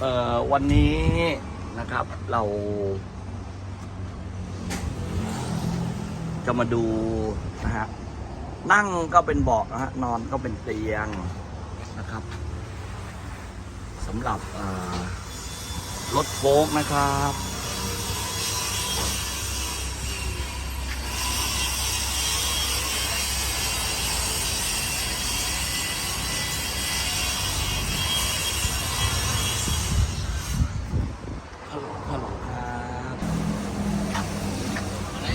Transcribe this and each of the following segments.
เอ่อวันนี้นะครับเรา จะมาดูนะฮะนั่งก็เป็นเบาะนะฮะนอนก็เป็นเตียงนะครับสำหรับรถโฟล์กนะครับ ฮัลโหลฮัลโหลครับ เอ่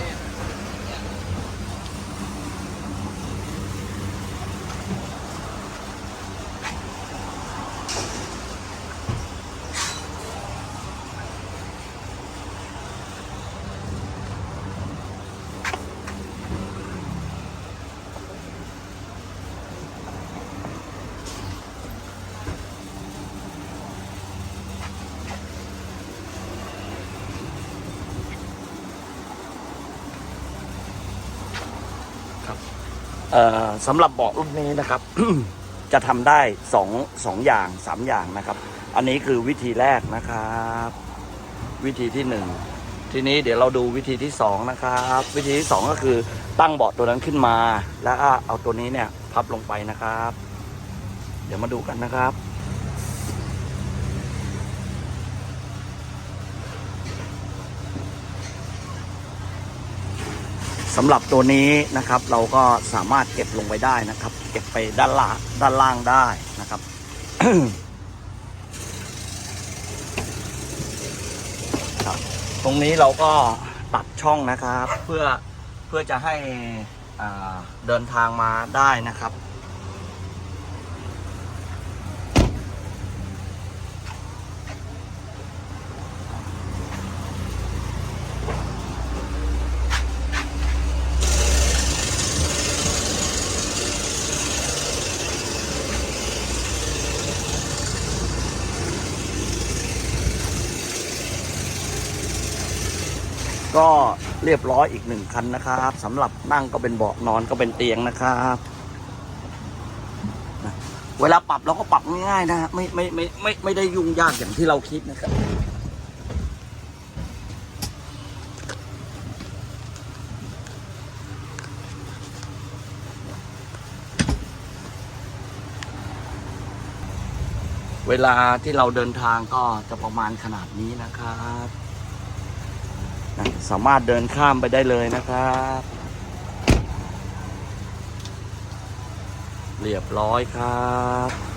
อ สำหรับเบาะรุ่นนี้นะครับ จะทำได้สองสองอย่างสามอย่างนะครับ อันนี้คือวิธีแรกนะครับ วิธีที่หนึ่งทีนี้เดี๋ยวเราดูวิธีที่สองนะครับ วิธีที่สองก็คือตั้งเบาะตัวนั้นขึ้นมา แล้วเอาตัวนี้เนี่ยพับลงไปนะครับ เดี๋ยวมาดูกันนะครับ สำหรับตัวนี้นะครับเราก็สามารถเก็บลงไปได้นะครับ เก็บไปด้านล่างด้านล่างได้นะครับ ครับ ตรงนี้เราก็ตัดช่องนะครับ เพื่อเพื่อจะให้เดินทางมาได้นะครับ ก็เรียบร้อยอีกหนึ่งคันนะครับสำหรับนั่งก็เป็นเบาะนอนก็เป็นเตียงนะครับเวลาปรับเราก็ปรับง่ายๆนะฮะไม่ไม่ไม่ไม่ไม่ได้ยุ่งยากอย่างที่เราคิดนะครับเวลาที่เราเดินทางก็จะประมาณขนาดนี้นะครับ สามารถเดินข้ามไปได้เลยนะครับ เรียบร้อยครับ